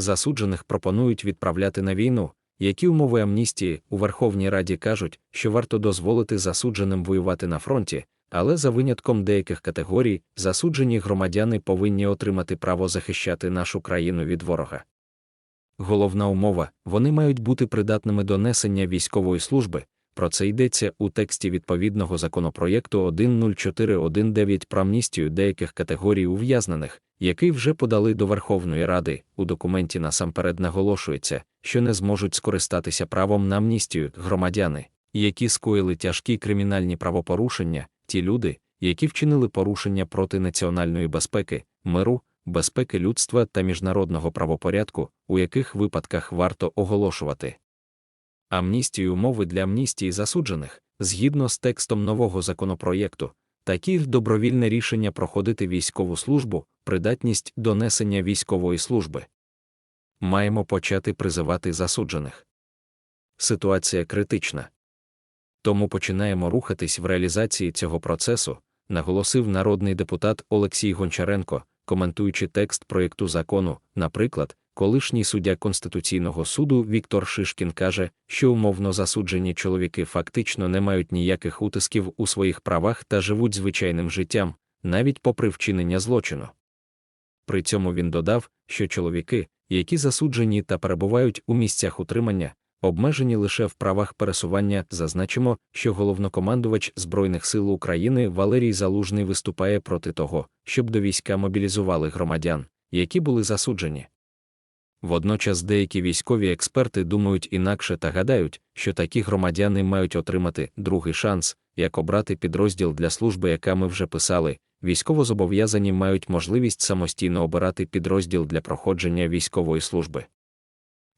засуджених пропонують відправляти на війну. Які умови амністії у Верховній Раді кажуть, що варто дозволити засудженим воювати на фронті, але за винятком деяких категорій засуджені громадяни повинні отримати право захищати нашу країну від ворога. Головна умова вони мають бути придатними до несення військової служби. Про це йдеться у тексті відповідного законопроєкту 10419 про амністію деяких категорій ув'язнених, який вже подали до Верховної Ради. У документі насамперед наголошується, що не зможуть скористатися правом на амністію громадяни, які скоїли тяжкі кримінальні правопорушення, ті люди, які вчинили порушення проти національної безпеки, миру, безпеки людства та міжнародного правопорядку, у яких випадках варто оголошувати. Амністію умови для амністії засуджених, згідно з текстом нового законопроєкту, такі добровільне рішення проходити військову службу, придатність до несення військової служби. Маємо почати призивати засуджених. Ситуація критична. Тому починаємо рухатись в реалізації цього процесу, наголосив народний депутат Олексій Гончаренко, коментуючи текст проєкту закону, наприклад, колишній суддя Конституційного суду Віктор Шишкін каже, що умовно засуджені чоловіки фактично не мають ніяких утисків у своїх правах та живуть звичайним життям, навіть попри вчинення злочину. При цьому він додав, що чоловіки, які засуджені та перебувають у місцях утримання, обмежені лише в правах пересування. Зазначимо, що головнокомандувач Збройних сил України Валерій Залужний виступає проти того, щоб до війська мобілізували громадян, які були засуджені. Водночас деякі військові експерти думають інакше та гадають, що такі громадяни мають отримати другий шанс, як обрати підрозділ для служби, яка ми вже писали. Військовозобов'язані мають можливість самостійно обирати підрозділ для проходження військової служби.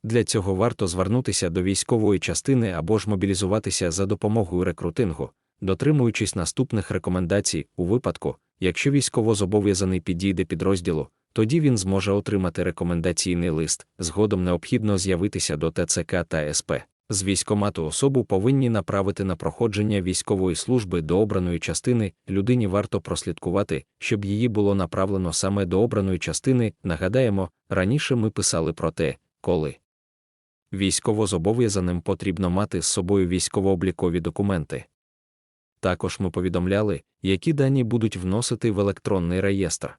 Для цього варто звернутися до військової частини або ж мобілізуватися за допомогою рекрутингу, дотримуючись наступних рекомендацій у випадку, якщо військовозобов'язаний підійде підрозділу, тоді він зможе отримати рекомендаційний лист. Згодом необхідно з'явитися до ТЦК та СП. З військомату особу повинні направити на проходження військової служби до обраної частини, людині варто прослідкувати, щоб її було направлено саме до обраної частини. Нагадаємо, раніше ми писали про те, коли військовозобов'язаним потрібно мати з собою військово-облікові документи. Також ми повідомляли, які дані будуть вносити в електронний реєстр.